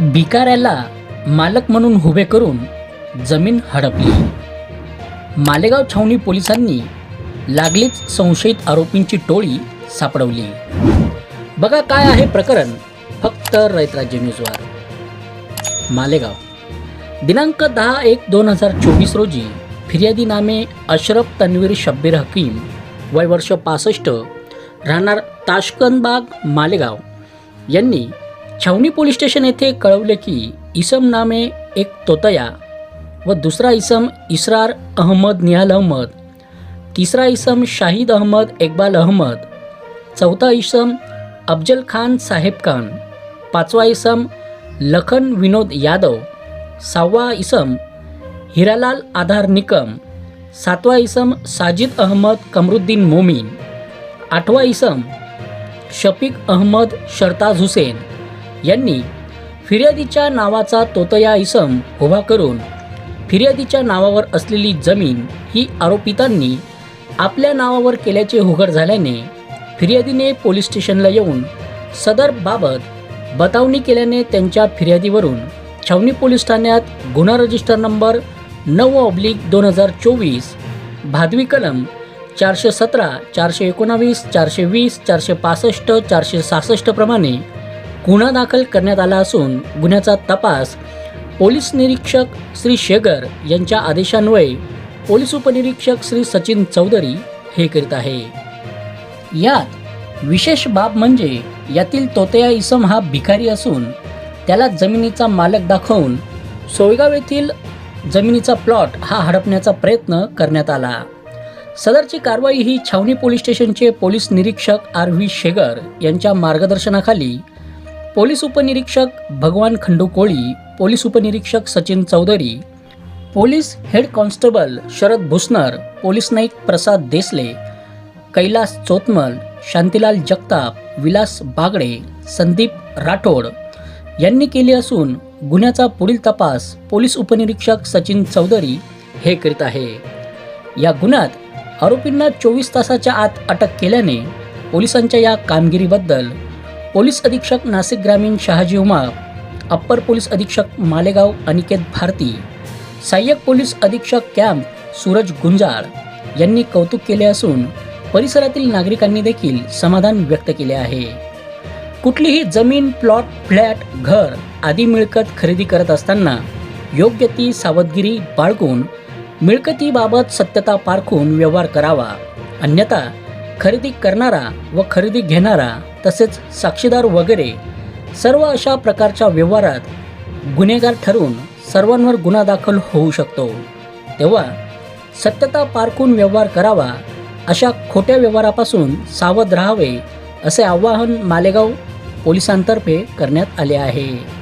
भिकाऱ्याला मालक म्हणून उभे करून जमीन हडपली. मालेगाव छावणी पोलिसांनी लागलीच संशयित आरोपींची टोळी सापडवली. बघा काय आहे प्रकरण फक्त रयतराज्य न्यूजवर मालेगाव. दिनांक दहा एक दोन हजार चोवीस रोजी फिर्यादी नामे अशरफ तन्वीर शब्बीर हकीम वय वर्ष पासष्ट राहणार ताशकनबाग मालेगाव. यांनी छावणी पोलीस स्टेशन येथे कळवले की इसम नामे एक तोतया व दुसरा इसम इसरार अहमद निहाल अहमद तिसरा इसम शाहिद अहमद इकबाल अहमद चौथा इसम अफजल खान साहेब खान पाचवा इसम लखन विनोद यादव सहावा इसम हिरालाल आधार निकम सातवा इसम साजिद अहमद कमरुद्दीन मोमीन आठवा इसम शफीक अहमद शर्ताज हुसेन यांनी फिर्यादीच्या नावाचा तोतया इसम उभा करून फिर्यादीच्या नावावर असलेली जमीन ही आरोपितांनी आपल्या नावावर केल्याचे उघड झाल्याने फिर्यादीने पोलीस स्टेशनला येऊन सदर बाबत बतावणी केल्याने त्यांच्या फिर्यादीवरून छावणी पोलीस ठाण्यात गुन्हा रजिस्टर नंबर नऊ ऑब्लिक दोन हजार चोवीस भादवी कलम चारशे सतरा चारशे एकोणावीस चारशे वीस चारशे पासष्ट चारशे सहासष्ट प्रमाणे गुन्हा दाखल करण्यात आला असून गुन्ह्याचा तपास पोलीस निरीक्षक श्री शेगर यांच्या आदेशान्वये पोलीस उपनिरीक्षक श्री सचिन चौधरी हे करीत आहे. यात विशेष बाब म्हणजे यातील तोतया इसम हा भिकारी असून त्याला जमिनीचा मालक दाखवून सोयगाव येथील जमिनीचा प्लॉट हा हडपण्याचा प्रयत्न करण्यात आला. सदरची कारवाई ही छावणी पोलीस स्टेशनचे पोलीस निरीक्षक आर व्ही शेगर यांच्या मार्गदर्शनाखाली पोलीस उपनिरीक्षक भगवान खंडू कोळी पोलीस उपनिरीक्षक Sachin Chaudhari police head constable Sharad Bhusnar police naik Prasad Desle Kailas Chotmal Shantilal Jagtap Vilas Bagde Sandeep Rathod यांनी केली असून गुन्ह्याचा पुढील तपास पोलीस उपनिरीक्षक सचिन चौधरी हे करीत आहे. या गुन्ह्यात आरोपींना चोवीस तासाच्या आत अटक केल्याने पोलिसांच्या या कामगिरीबद्दल पोलीस अधीक्षक नाशिक ग्रामीण शहाजी उमा अप्पर पोलीस अधीक्षक मालेगाव अनिकेत भारती सहाय्यक पोलीस अधीक्षक कॅम्प सूरज गुंजाळ यांनी कौतुक केले असून परिसरातील नागरिकांनी देखील समाधान व्यक्त केले आहे. कुठलीही जमीन प्लॉट फ्लॅट घर आदी मिळकत खरेदी करत असताना योग्य ती सावधगिरी बाळगून मिळकतीबाबत सत्यता पारखून व्यवहार करावा. अन्यथा खरेदी करणारा व खरेदी घेणारा तसेच साक्षीदार वगैरे सर्व अशा प्रकारच्या व्यवहारात गुन्हेगार ठरून सर्वांवर गुन्हा दाखल होऊ शकतो. तेव्हा सत्यता पारखून व्यवहार करावा अशा खोट्या व्यवहारापासून सावध राहावे असे आवाहन मालेगाव पोलिसांतर्फे करण्यात आले आहे.